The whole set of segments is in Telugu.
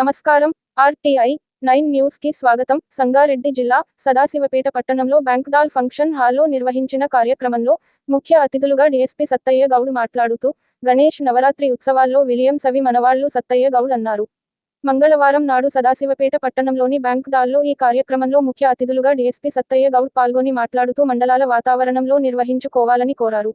నమస్కారం. ఆర్టీఐ నైన్ న్యూస్కి స్వాగతం. సంగారెడ్డి జిల్లా సదాశివపేట పట్టణంలో బ్యాంక్డాల్ ఫంక్షన్ హాల్లో నిర్వహించిన కార్యక్రమంలో ముఖ్య అతిథులుగా డిఎస్పీ సత్తయ్య గౌడ్ మాట్లాడుతూ గణేష్ నవరాత్రి ఉత్సవాల్లో విలియం సవి మనవాళ్ళు సత్తయ్య గౌడ్ అన్నారు. మంగళవారం నాడు సదాశివపేట పట్టణంలోని బ్యాంక్ డాల్లో ఈ కార్యక్రమంలో ముఖ్య అతిథులుగా డిఎస్పీ సత్తయ్య గౌడ్ పాల్గొని మాట్లాడుతూ మండలాల వాతావరణంలో నిర్వహించుకోవాలని కోరారు.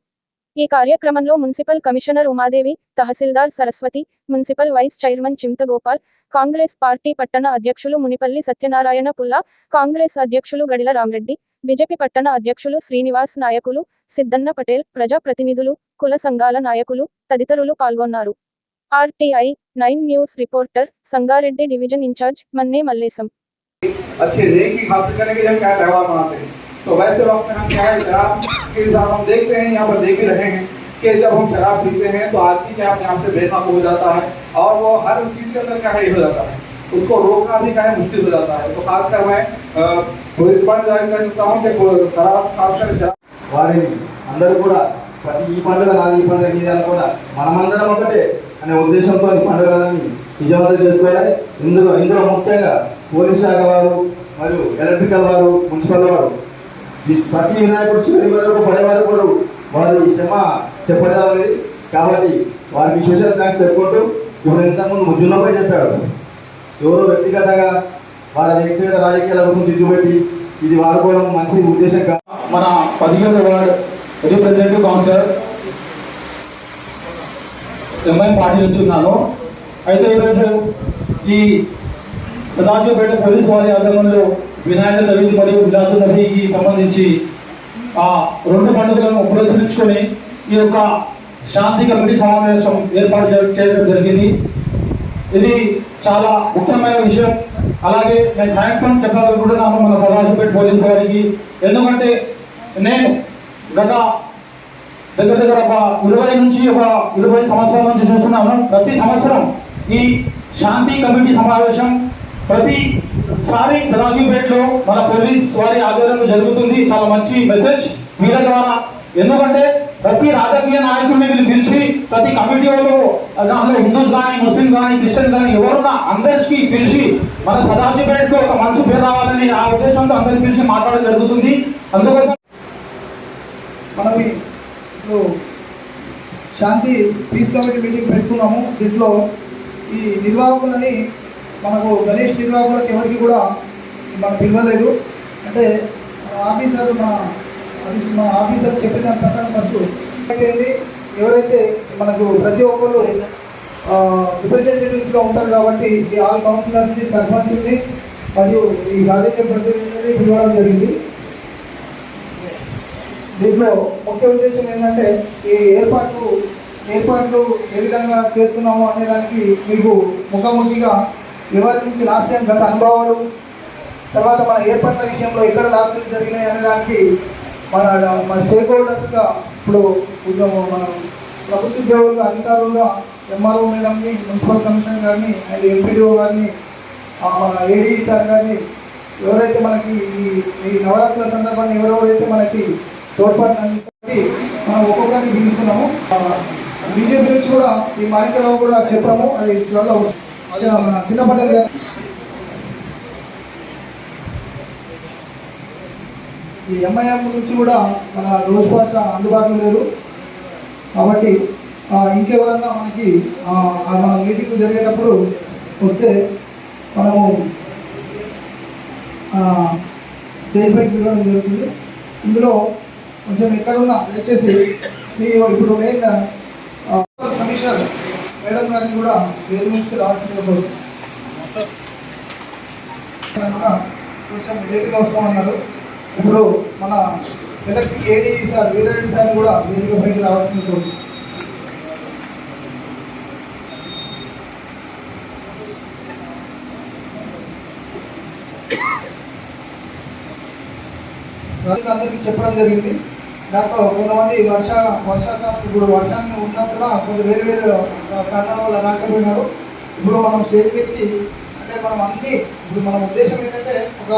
ఈ కార్యక్రమంలో మున్సిపల్ కమిషనర్ ఉమాదేవి తహసీల్దార్ Saraswati municipal vice chairman Chintagopal Congress party పట్టణ అధ్యక్షులు మునిపల్లి సత్యనారాయణ పుల్లా కాంగ్రెస్ అధ్యక్షులు గడిల రామరెడ్డి బీజేపీ పట్టణ అధ్యక్షులు శ్రీనివాస్ నాయకులు సిద్దన్న పటేల్ ప్రజా ప్రతినిధులు కుల సంఘాల నాయకులు తదితరులు పాల్గొన్నారు RTI nine news reporter Sangareddy division in charge Manne Mallesham अच्छे नेकी हासिल करने के लिए हम क्या त्यौहार मनाते हैं तो वैसे वक्त में हम क्या है शराब के साथ हम देखते हैं यहाँ पर देख ही रहे हैं कि जब हम शराब पीते हैं तो आदमी क्या अपने आप से बेकाबू हो जाता है और वो हर चीज के अंदर क्या है ये हो जाता है उसको रोकना भी क्या है मुश्किल हो जाता है तो खासकर मैं अ, कोई रिकमेंड जारी करता हूँ कि कोई शराब खासकर शराब వారిని అందరూ కూడా ప్రతి ఈ పండుగ నాది ఈ పండుగ నీది అని కూడా మనమందరం ఒకటే అనే ఉద్దేశంతో ఈ పండుగలని విజయవంతం చేసుకోవాలి ఇందులో ఇందులో ముఖ్యంగా పోలీస్ శాఖ వారు మరియు ఎలక్ట్రికల్ వారు మున్సిపల్ వారు ఈ ప్రతి వినాయకుడు చివరి వరకు పడే వరకు వారు ఈ శ్రమ చెప్పడం అనేది కాబట్టి వారికి స్పెషల్ థ్యాంక్స్ చెప్పుకుంటూ ఇప్పుడు ఇంతకుముందు ముజ్జున్నపై చెప్పాడు. ఎవరో వ్యక్తిగతంగా వాళ్ళ వ్యక్తిగత రాజకీయాల గురించి దిగుబెట్టి ఇది వాడుకోవడం మంచి ఉద్దేశం కాదు. మన పదిహేను ward representative councillor MI party నుంచి ఉన్నాను. అయితే ఈరోజు ఈ సదాశివపేట పోలీస్ వారి ఆధ్వర్యంలో వినాయక చవితి మరియు విలాసు సంబంధించి ఆ రెండు పండుగలను పురస్కరించుకొని ఈ యొక్క శాంతి కమిటీ సమావేశం ఏర్పాటు చేయడం జరిగింది. ఇది చాలా ముఖ్యమైన విషయం. అలాగే నేను థ్యాంక్ఫుల్ చెప్పాలనుకుంటున్నాను మన సదాశివపేట పోలీస్ గారికి ఎందుకంటే నేను గత దగ్గర దగ్గర ఒక ఇరవై నుంచి ఒక ఇరవై సంవత్సరాల నుంచి చూస్తున్నాను. ప్రతి సంవత్సరం ఈ శాంతి కమిటీ సమావేశం ప్రతి సారీ సదాశివపేటలో మన పోలీస్ వారి ఆధ్వర్యంలో జరుగుతుంది. చాలా మంచి మెసేజ్ వీళ్ళ ద్వారా. ఎందుకంటే ప్రతి రాజకీయ నాయకుడిని వీళ్ళు పిలిచి ప్రతి కమిటీ వాళ్ళు దాంట్లో హిందూస్ కానీ ముస్లిం కానీ క్రిస్టియన్ కానీ ఎవరున్నా అందరికీ పిలిచి మన సదాశివపేటలో ఒక మంచి పేరు రావాలని ఆ ఉద్దేశంతో అందరిని పిలిచి మాట్లాడడం జరుగుతుంది. అందుకోసం మనకి ఇప్పుడు శాంతి పీస్ కమిటీ మీటింగ్ పెట్టుకున్నాము. దీంట్లో ఈ నిర్వాహకులని మనకు గణేష్ నిర్వాహకులకు ఎవరికి కూడా మనం పిలవలేదు. అంటే ఆఫీసర్ మన అది మన ఆఫీసర్ చెప్పిన ప్రకారం ఫస్ట్ అయితే ఎవరైతే మనకు ప్రతి ఒక్కరు రిప్రజెంటేటివ్స్గా ఉంటారు కాబట్టి ఈ ఆల్ కౌన్సిలర్స్ని సర్పంచ్ని మరియు ఈ రాజకీయ ప్రతినిధిని పిలవడం జరిగింది. దీంట్లో ముఖ్య ఉద్దేశం ఏంటంటే ఈ ఏర్పాట్లు ఏర్పాట్లు ఏ విధంగా చేస్తున్నాము అనే దానికి మీకు ముఖాముఖిగా ఎవరి నుంచి లాస్ట్ టైం గత అనుభవాలు తర్వాత మన ఏర్పడిన విషయంలో ఎక్కడ లాభాలు జరిగినాయి అనేదానికి మన మన స్టేక్ హోల్డర్స్గా ఇప్పుడు ఉద్యోగం మనం ప్రభుత్వ ఉద్యోగులు అధికారులుగా ఎంఆర్ఓ మేడంని మున్సిపల్ కమిషనర్ గారిని అండ్ ఎంపీడీఓ గారిని ఆ, మన ఏడీ సార్ గారిని ఎవరైతే మనకి ఈ ఈ నవరాత్రుల సందర్భాన్ని ఎవరెవరైతే మనకి తోడ్పాటు అందించి మనం ఒక్కొక్కరిని పిలుస్తున్నాము. బీజేపీ నుంచి కూడా ఈ మాణిక్యరావు కూడా చెప్పాము అది త్వరలో చిన్న ఈ ఎంఐఎం నుంచి కూడా మన రోజు పాస్ అందుబాటులో లేరు కాబట్టి ఇంకెవరన్నా మనకి ఆ, మన మీటింగ్ జరిగేటప్పుడు వస్తే మనము స్టేజ్ పైకి పిలవడం జరుగుతుంది. ఇందులో కొంచెం ఎక్కడున్నా దయచేసి మీ ఇప్పుడు మెయిన్ గారిని కూడా వేరు నుంచి రావాల్సింది కూడా కొంచెం లేట్గా వస్తామన్నారు ఇప్పుడు మన elect AD sir Veereddy sir కూడా వేదిక పైకి రావాల్సింది కోరుతున్నాను. అందరికీ చెప్పడం జరిగింది దాంట్లో కొంతమంది వర్ష వర్షాకాలం ఇప్పుడు వర్షాన్ని ఉన్నంతలా కొంత వేరు వేరు కారణాల వల్ల రాకపోయినారు. ఇప్పుడు మనం స్టేట్ పెట్టి అంటే మనం అన్ని ఇప్పుడు మన ఉద్దేశం ఏంటంటే ఒక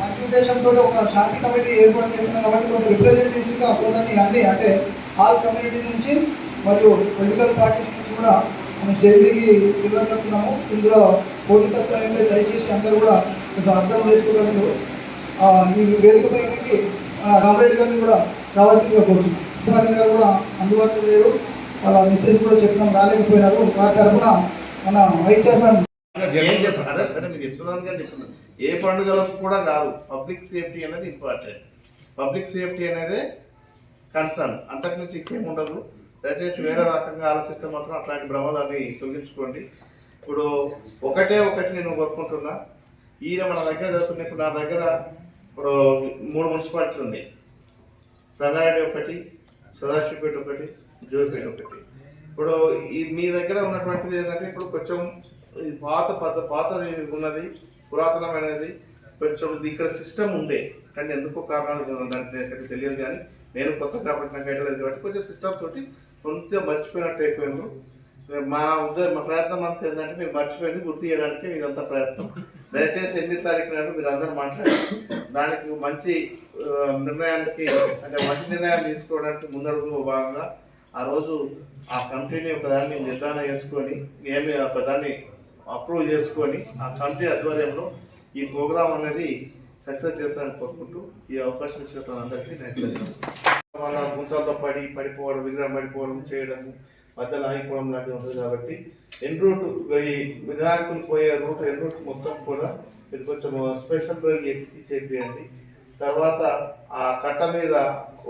మంచి ఉద్దేశంతో ఒక శాంతి కమిటీ ఏర్పాటు చేస్తున్నాం కాబట్టి కొంత రిప్రజెంటేటివ్గా కొందరిని అన్ని అంటే ఆల్ కమ్యూనిటీ నుంచి మరియు పొలిటికల్ పార్టీస్ నుంచి కూడా మనం జైలుకి వెళ్ళగలుగుతున్నాము ఇందులో పోటీతత్వం ఏంటంటే దయచేసి అందరూ కూడా కొంచెం అర్థం చేసుకోగలరు. ఈ వేదిక రామరెడ్డి గారిని కూడా రావాల్సిందిగా కోరుతున్నాం గారు కూడా అందుబాటులో లేరు. వాళ్ళ మెసేజ్ కూడా చెప్పడం రాలేకపోయినారు. వారి తరఫున మన వైస్ చైర్మన్ ఏం చెప్ప అదే సరే మీరు చెప్తున్నాను కానీ చెప్తున్నాను ఏ పండుగలకు కూడా కాదు పబ్లిక్ సేఫ్టీ అనేది ఇంపార్టెంట్. పబ్లిక్ సేఫ్టీ అనేది కన్సర్న్. అంతకుమించి ఇంకేం ఉండదు. దయచేసి వేరే రకంగా ఆలోచిస్తే మాత్రం అట్లాంటి భ్రమదాన్ని తొలగించుకోండి. ఇప్పుడు ఒకటే ఒకటి నేను కోరుకుంటున్నా. ఈయన మన దగ్గర జరుగుతున్న ఇప్పుడు నా దగ్గర ఇప్పుడు మూడు మున్సిపాలిటీలు ఉన్నాయి. సంగారెడ్డి ఒకటి సదాశివపేట ఒకటి జోగిపేట ఒకటి. ఇప్పుడు ఈ మీ దగ్గర ఉన్నటువంటిది ఏంటంటే ఇప్పుడు కొంచెం పాత పద్ధ పాతది ఉన్నది పురాతనమైనది కొంచెం ఇక్కడ సిస్టమ్ ఉండే. కానీ ఎందుకో కారణాలు దానికి తెలియదు కానీ నేను కొత్త కాబట్టి నాకు ఐడియా లేదు కాబట్టి కొంచెం సిస్టమ్ తోటి కొంచెం మర్చిపోయినట్టు అయిపోయాను మా ఉద్దేశం మా ప్రయత్నం అంతా ఏంటంటే మేము మర్చిపోయింది గుర్తు చేయడానికి ఇదంతా ప్రయత్నం. దయచేసి ఎనిమిది తారీఖు నాడు మీరు అందరూ మాట్లాడారు దానికి మంచి నిర్ణయానికి అంటే మంచి నిర్ణయాలు తీసుకోవడానికి ముందడుగు భాగంగా ఆ రోజు ఆ కమిటీని ఒకదాన్ని నిర్ధారణ చేసుకొని ఏమి ఒకదాన్ని అప్రూవ్ చేసుకొని ఆ కమిటీ ఆధ్వర్యంలో ఈ ప్రోగ్రామ్ అనేది సక్సెస్ చేస్తానని కోరుకుంటూ ఈ అవకాశం ఇచ్చిన అందరికీ నేను ధన్యవాదాలు. మన గుంతల్లో పడి పడిపోవడం విగ్రహం పడిపోవడం చేయడం మధ్యలో ఆగిపోవడం లాంటివి ఉంటుంది కాబట్టి ఎన్ రూట్ ఈ వినాయకులు పోయే రూట్ ఎన్ రూట్ మొత్తం కూడా మీరు కొంచెం స్పెషల్ రైలు ఎక్కి చేపియండి. తర్వాత ఆ కట్ట మీద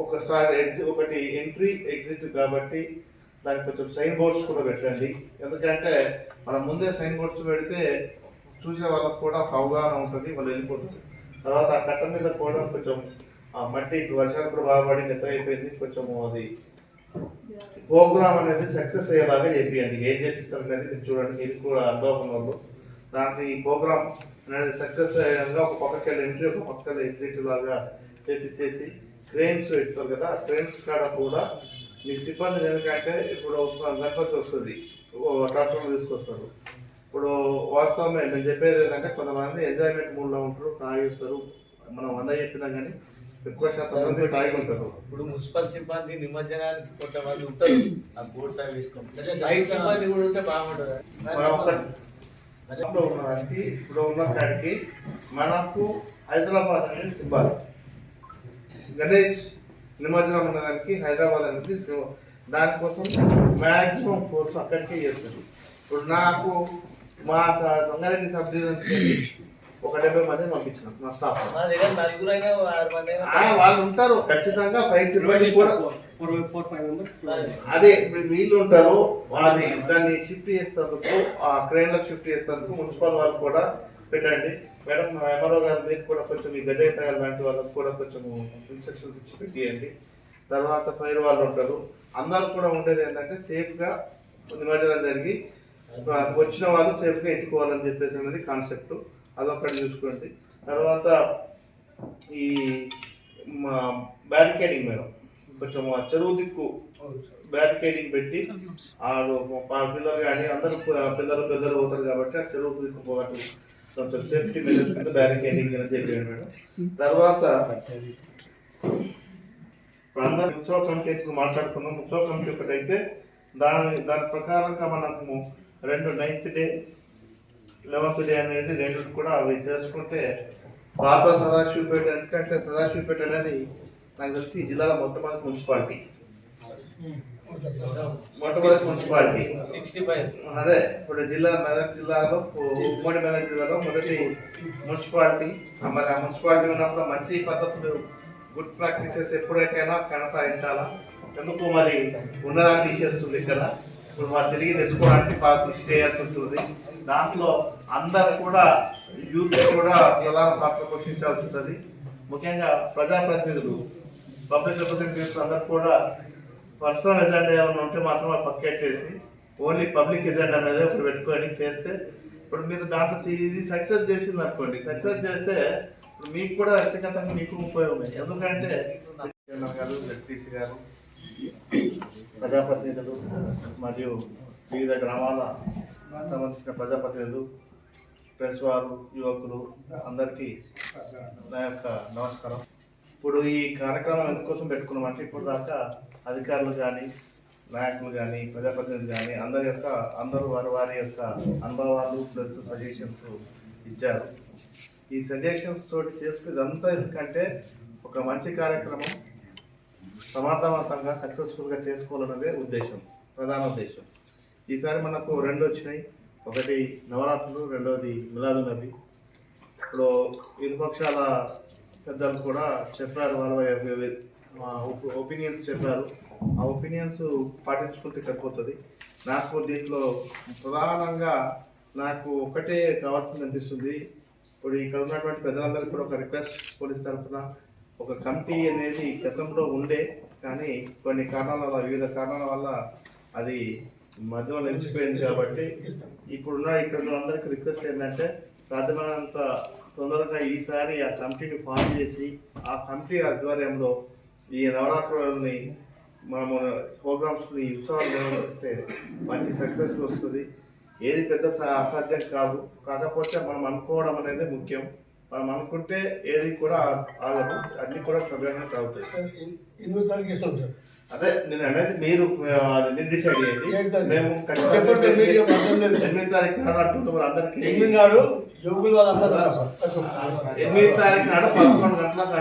ఒక స్టార్ట్ ఎడ్జ్ ఒకటి ఎంట్రీ ఎగ్జిట్ కాబట్టి దానికి కొంచెం సైన్ బోర్డ్స్ కూడా పెట్టండి. ఎందుకంటే మనం ముందే సైన్ బోర్డ్స్ పెడితే చూసే వాళ్ళకి కూడా ఒక అవగాహన ఉంటుంది వాళ్ళు వెళ్ళిపోతుంది తర్వాత ఆ కట్ట మీద కూడా కొంచెం ఆ మట్టి వర్షాలు కూడా బాగా పడి అయిపోయింది కొంచెం అది ప్రోగ్రామ్ అనేది సక్సెస్ అయ్యేలాగా చేపియండి. ఏం చేపిస్తారు అనేది మీరు చూడండి. మీరు కూడా అనుభవం వాళ్ళు. దాంట్లో ఈ ప్రోగ్రామ్ అనేది సక్సెస్ అయ్యేలాగా ఒక పక్కకి ఎంట్రీ ఒక పక్కకి ఎగ్జిట్ లాగా చేపించేసి ట్రైన్స్ పెడతారు కదా. ట్రైన్స్ కాడ కూడా మీ సిబ్బంది ఎందుకంటే ఇప్పుడు ఒక గణపతి వస్తుంది. ట్రాక్టర్లు తీసుకొస్తారు. ఇప్పుడు వాస్తవమే నేను చెప్పేది ఏంటంటే కొంతమంది ఎంజాయ్మెంట్ మూడ్లో ఉంటారు తాగిస్తారు. మనం వంద చెప్పినా కానీ ఎక్కువ శాతం మంది తాగి ఉంటారు ఇప్పుడు మున్సిపల్ సిబ్బంది నిమజ్జనానికి కొంతమంది ఉంటారు. ఆ బోర్డ్స్ అవి వేసుకుంటారు సిబ్బంది కూడా ఉంటే బాగుంటుంది. లో ఉన్నదానికి ఇప్పుడు ఉన్న కాడికి మనకు హైదరాబాద్ అనేది సింబాల్. గణేష్ నిమజ్జనం ఉన్నదానికి హైదరాబాద్ అనేది సింబల్ దానికోసం మ్యాక్సిమం ఫోర్స్ అక్కడికే చేస్తుంది ఇప్పుడు నాకు మా సంగారెడ్డి సబ్ డివిజన్ ఒక డెబ్బై మంది పంపించినాం మా స్టాఫ్ మా దగ్గర నలుగురు అయినా ఆరు మంది అయినా ఆ, వాళ్ళు ఉంటారు ఖచ్చితంగా ఫైవ్ సిబ్బంది కూడా. అదే ఇప్పుడు వీళ్ళు ఉంటారు అది దాన్ని షిఫ్ట్ చేసేందుకు ఆ క్రెయిన్లో షిఫ్ట్ చేసేందుకు మున్సిపల్ వాళ్ళు కూడా పెట్టండి. మేడం ఎంఆర్ఓ గారు మీరు కూడా కొంచెం ఈ గజయిత గారు లాంటి వాళ్ళకి కూడా కొంచెం ఇన్స్ట్రక్షన్స్ ఇచ్చి పెట్టియండి. తర్వాత పైరు వాళ్ళు ఉంటారు. అందరు కూడా ఉండేది ఏంటంటే సేఫ్గా నిమజ్జనం జరిగి వచ్చిన వాళ్ళు సేఫ్గా ఎట్టుకోవాలని చెప్పేసి అనేది కాన్సెప్ట్ అదొకటి చూసుకోండి. తర్వాత ఈ బ్యారికేడింగ్ మేడం. కొంచెం ఆ చెరువు దిక్కు బ్యారికేడింగ్ పెట్టి ఆ పిల్లలు కానీ అందరూ పిల్లలు పెద్దలు పోతారు కాబట్టి ఆ చెరువు దిక్కు పోగట్టు కొంచెం సేఫ్టీ మెజర్స్ కింద బ్యారికేడింగ్ అని చెప్పాను మేడం. తర్వాత ఇప్పుడు అందరం ఉత్సవ కమిటీ మాట్లాడుకున్నాం. ఉత్సవ కమిటీ ఒకటి అయితే దాని దాని ప్రకారంగా మనము రెండు నైన్త్ డే లెవెన్త్ అనేది రెండు కూడా అవి చేసుకుంటే పాత సదాశివపేట ఎందుకంటే సదాశివపేట అనేది నాకు తెలిసి జిల్లాలో మొట్టమొదటి మున్సిపాలిటీ. మొట్టమొదటి మున్సిపాలిటీ. సిక్స్టీ ఫైవ్ అదే ఇప్పుడు జిల్లా మెదక్ జిల్లాలో ఉమ్మడి మెదక్ జిల్లాలో మొదటి మున్సిపాలిటీ. మరి ఆ మున్సిపాలిటీ ఉన్నప్పుడు మంచి పద్ధతులు గుడ్ ప్రాక్టీసెస్ ఎప్పుడైనా కొనసాగించాలా? ఎందుకు మరి ఉన్నదాన్ని తీసేస్తుంది ఇక్కడ? ఇప్పుడు మరి తిరిగి తెచ్చుకోవడానికి బాగా కృషి చేయాల్సి ఉంటుంది దాంట్లో అందరు కూడా యూత్ కూడా ప్రధాన పాత్ర పోషించాల్సి ఉంటుంది. ముఖ్యంగా ప్రజాప్రతినిధులు పబ్లిక్ రిప్రజెంటేటివ్స్ అందరు కూడా పర్సనల్ ఎజెండా ఏమైనా ఉంటే మాత్రం పక్కెట్టేసి ఓన్లీ పబ్లిక్ ఎజెండా అనేది ఇప్పుడు పెట్టుకొని చేస్తే ఇప్పుడు మీరు దాంట్లో చే- ఇది సక్సెస్ చేసింది అనుకోండి. సక్సెస్ చేస్తే ఇప్పుడు మీకు కూడా వ్యక్తిగతంగా మీకు ఉపయోగమే. ఎందుకంటే గారు జడ్పీసీ గారు ప్రజాప్రతినిధులు మరియు వివిధ గ్రామాల సంబంధించిన ప్రజాప్రతినిధులు ప్రెస్ వారు యువకులు అందరికీ నా యొక్క నమస్కారం. ఇప్పుడు ఈ కార్యక్రమం ఎందుకోసం పెట్టుకున్నామంటే ఇప్పుడు దాకా అధికారులు కానీ నాయకులు కానీ ప్రజాప్రతినిధులు కానీ అందరి యొక్క అందరూ వారి వారి యొక్క అనుభవాలు ప్లస్ సజెషన్స్ ఇచ్చారు. ఈ సజెషన్స్ తోటి చేసుకునేది ఇదంతా ఎందుకంటే ఒక మంచి కార్యక్రమం సమర్థవంతంగా సక్సెస్ఫుల్గా చేసుకోవాలన్నదే ఉద్దేశం ప్రధాన ఉద్దేశం. ఈసారి మనకు రెండు వచ్చినాయి. ఒకటి నవరాత్రులు రెండవది మిలాదు నబి. ఇప్పుడు ఇరుపక్షాల పెద్దలు కూడా చెప్పారు వాళ్ళ ఒపీనియన్స్ చెప్పారు. ఆ ఒపీనియన్స్ పాటించుకుంటే సరిపోతుంది. నాకు దీంట్లో ప్రధానంగా నాకు ఒకటే కావాల్సింది అనిపిస్తుంది. ఇప్పుడు ఇక్కడ ఉన్నటువంటి పెద్దలందరికీ కూడా ఒక రిక్వెస్ట్ పోలీస్ తరఫున. ఒక కమిటీ అనేది గతంలో ఉండే కానీ కొన్ని కారణాల వల్ల వివిధ కారణాల వల్ల అది మధ్యలో నిలిచిపోయింది కాబట్టి ఇప్పుడున్న ఇక్కడ అందరికి అందరికీ రిక్వెస్ట్ ఏంటంటే సాధ్యమైనంత తొందరగా ఈసారి ఆ కమిటీని ఫామ్ చేసి ఆ కమిటీ ఆధ్వర్యంలో ఈ నవరాత్రులని మనము ప్రోగ్రామ్స్ని ఉత్సవాలు నిర్వహిస్తే మంచి సక్సెస్ వస్తుంది. ఏది పెద్ద సా- అసాధ్యం కాదు. కాకపోతే మనం అనుకోవడం అనేది ముఖ్యం. మనం అనుకుంటే ఏది కూడా ఆగదు. అన్ని కూడా సవ్యంగా సాగుతాయి. ఎనిమిది తారీఖు ఇస్తాం సార్? అదే నేను అనేది మీరు అది డిసైడ్ చేయండి. తారీఖు. మేము. ఎనిమిది తారీఖు నాడు అంటుంటారు అందరికి ఎనిమిది నాడు యువకులు వాళ్ళందరూ ఎనిమిది తారీఖు నాడు పదకొండు గంటలకు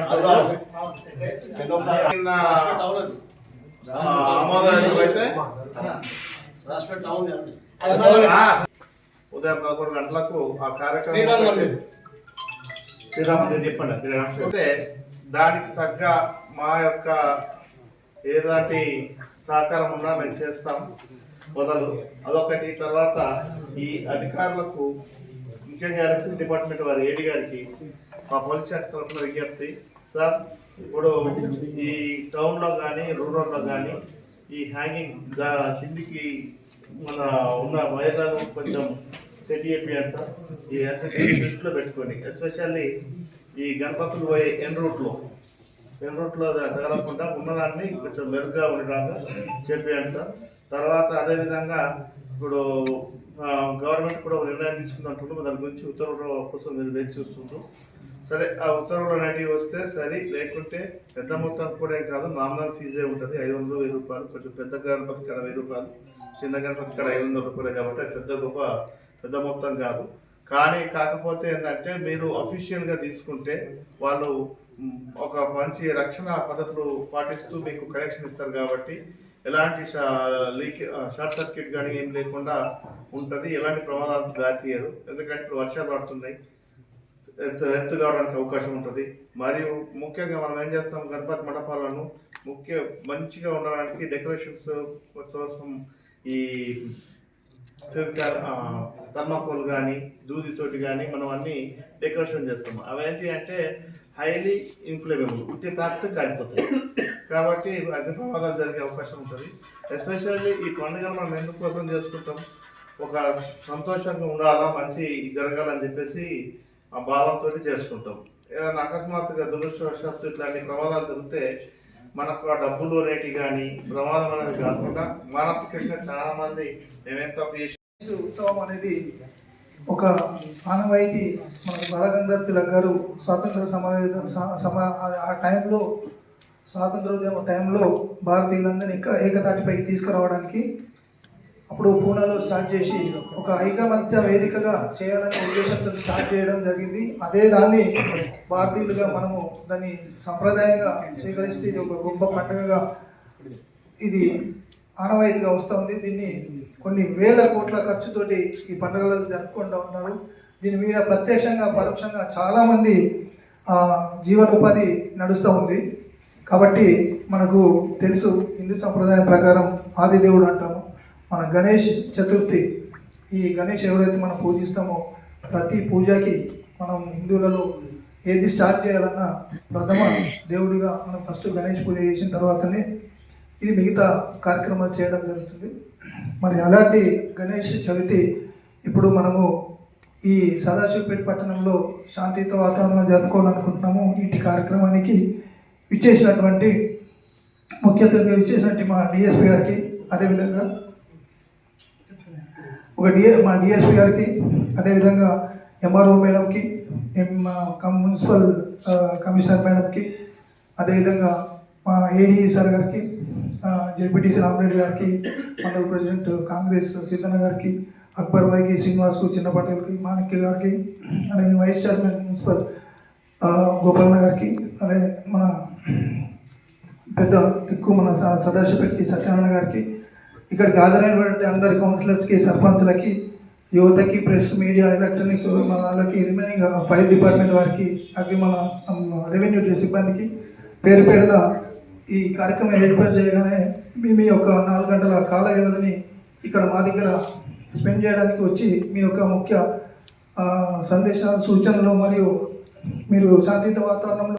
ఆమోదం అయితే ఉదయం పదకొండు గంటలకు ఆ కార్యక్రమం శ్రీరామ్ చెప్పండి. అయితే దానికి తగ్గ మా యొక్క ఏలాంటి సహకారం ఉన్నా మేము చేస్తాం. మొదలు అదొకటి. తర్వాత ఈ అధికారులకు ముఖ్యంగా ఎలక్షన్ డిపార్ట్మెంట్ వారి ఏడి గారికి మా పోలీస్ శాఖ తరఫున విజ్ఞప్తి. సార్ ఇప్పుడు ఈ టౌన్లో కానీ రూరల్లో కానీ ఈ హ్యాంగింగ్ దా- కిందికి మన ఉన్న వైర్లను కొంచెం సెట్ చేపియండి సార్. ఈ దృష్టిలో పెట్టుకొని ఎస్పెషల్లీ ఈ గణపతులు పోయే ఎన్ రూట్లో ఎన్ రూట్లో తగలకుండా ఉన్నదాన్ని కొంచెం మెరుగ్గా ఉండడానికి చెప్పేయండి సార్. తర్వాత అదేవిధంగా ఇప్పుడు గవర్నమెంట్ కూడా ఒక నిర్ణయం తీసుకుందంటున్నాం దాని గురించి ఉత్తర్వుల కోసం మీరు వేచి చూస్తుంటారు సరే ఆ ఉత్తర్వులు అనేటివి వస్తే సరే లేకుంటే పెద్ద మొత్తం కూడా ఏం కాదు. నామినల్ ఫీజే ఉంటుంది. ఐదు వందలు వెయ్యి రూపాయలు. కొంచెం పెద్ద గణపతి కాడ వెయ్యి రూపాయలు. చిన్న గణపతి కాడ ఐదు వందల రూపాయలు కాబట్టి పెద్ద గొప్ప పెద్ద మొత్తం కాదు. కానీ కాకపోతే ఏంటంటే మీరు అఫీషియల్గా తీసుకుంటే వాళ్ళు ఒక మంచి రక్షణ పద్ధతులు పాటిస్తూ మీకు కనెక్షన్ ఇస్తారు కాబట్టి ఎలాంటి లీక్ షార్ట్ సర్క్యూట్ కానీ ఏం లేకుండా ఉంటుంది. ఎలాంటి ప్రమాదాలకు దారితీయరు. ఎందుకంటే ఇప్పుడు వర్షాలు పడుతున్నాయి. ఎత్తు ఎత్తు కావడానికి అవకాశం ఉంటుంది. మరియు ముఖ్యంగా మనం ఏం చేస్తాం? గణపతి మండపాలను ముఖ్య మంచిగా ఉండడానికి డెకరేషన్స్ కోసం ఈ థర్మాకోల్ కానీ దూదితోటి కానీ మనం అన్నీ డెకరేషన్ చేస్తాం అవేంటి అంటే హైలీ ఇన్ఫ్లేమబుల్ ఉట్టి తాకితే కాలిపోతాయి. కాబట్టి అగ్ని ప్రమాదాలు జరిగే అవకాశం ఉంటుంది. ఎస్పెషల్లీ ఈ పండుగను మనం ఎందుకోసం చేసుకుంటాం? ఒక సంతోషంగా ఉండాలా? మంచి జరగాలని చెప్పేసి ఆ భావంతో చేసుకుంటాం. ఏదైనా అకస్మాత్తుగా దురదృష్టవశాత్తు ఇట్లాంటి ప్రమాదాలు జరిగితే మనకు ఆ డబ్బులు రేటు కానీ ప్రమాదం అనేది కాకుండా మానసికంగా చాలా మంది మేమెంత ఉత్సవం అనేది ఒక ఆనవాయితీ మన బాలగంగాధర్ తిలక్ గారు స్వాతంత్ర సమర సమ ఆ టైంలో స్వాతంత్రోద్యమ టైంలో భారతీయులందరినీ ఇంకా ఏకతాటిపైకి తీసుకురావడానికి అప్పుడు పూనాలో స్టార్ట్ చేసి ఒక ఐకమత్య వేదికగా చేయాలనే ఉద్దేశంతో స్టార్ట్ చేయడం జరిగింది. అదే దాన్ని భారతీయులుగా మనము దాన్ని సంప్రదాయంగా స్వీకరిస్తే ఇది ఒక గొప్ప పండుగగా ఇది ఆనవాయితీగా వస్తూ ఉంది. దీన్ని కొన్ని వేల కోట్ల ఖర్చుతోటి ఈ పండుగలు జరుపుకుంటూ ఉన్నారు. దీని మీద ప్రత్యక్షంగా పరోక్షంగా చాలామంది జీవనోపాధి నడుస్తూ ఉంది. కాబట్టి మనకు తెలుసు హిందూ సంప్రదాయం ప్రకారం ఆదిదేవుడు అంటాము. మన గణేష్ చతుర్థి ఈ గణేష్ ఎవరైతే మనం పూజిస్తామో ప్రతి పూజకి మనం హిందువులలో ఏది స్టార్ట్ చేయాలన్నా ప్రథమ దేవుడిగా మనం ఫస్ట్ గణేష్ పూజ చేసిన తర్వాతనే ఇది మిగతా కార్యక్రమాలు చేయడం జరుగుతుంది. మరి అలాంటి గణేష్ చవితి ఇప్పుడు మనము ఈ సదాశివపేట పట్టణంలో శాంతియుత వాతావరణం జరుపుకోవాలనుకుంటున్నాము. ఇంటి కార్యక్రమానికి విచ్చేసినటువంటి ముఖ్య అతిథిగా విచ్చేసినటువంటి మా డిఎస్పి గారికి అదేవిధంగా ఒక డిఎ మా డిఎస్పి గారికి అదేవిధంగా ఎంఆర్ఓ మేడంకి మున్సిపల్ కమిషనర్ మేడంకి అదేవిధంగా మా ఏడీ సార్ గారికి జెడ్పీటీసీ రామరెడ్డి గారికి మండల ప్రెసిడెంట్ కాంగ్రెస్ సీతన్న గారికి అక్బర్ భాయ్కి శ్రీనివాస్కు చిన్న పటేల్కి మాణిక్య గారికి అలాగే వైస్ చైర్మన్ మున్సిపల్ గోపాలన్న గారికి అలాగే మన పెద్ద దిక్కు మన స- సత్యనారాయణ గారికి ఇక్కడికి హాజరైనటువంటి అందరి కౌన్సిలర్స్కి సర్పంచ్లకి యువతకి ప్రెస్ మీడియా ఎలక్ట్రానిక్స్ మన వాళ్ళకి రిమైనింగ్ ఫైర్ డిపార్ట్మెంట్ వారికి అలాగే మన రెవెన్యూ సిబ్బందికి పేరు పేరున ఈ కార్యక్రమం ఏర్పాటు చేయగానే మీ మీ యొక్క నాలుగు గంటల కాల వ్యవధిని ఇక్కడ మా దగ్గర స్పెండ్ చేయడానికి వచ్చి మీ యొక్క ముఖ్య సందేశాలు సూచనలు మరియు మీరు శాంతియుత వాతావరణంలో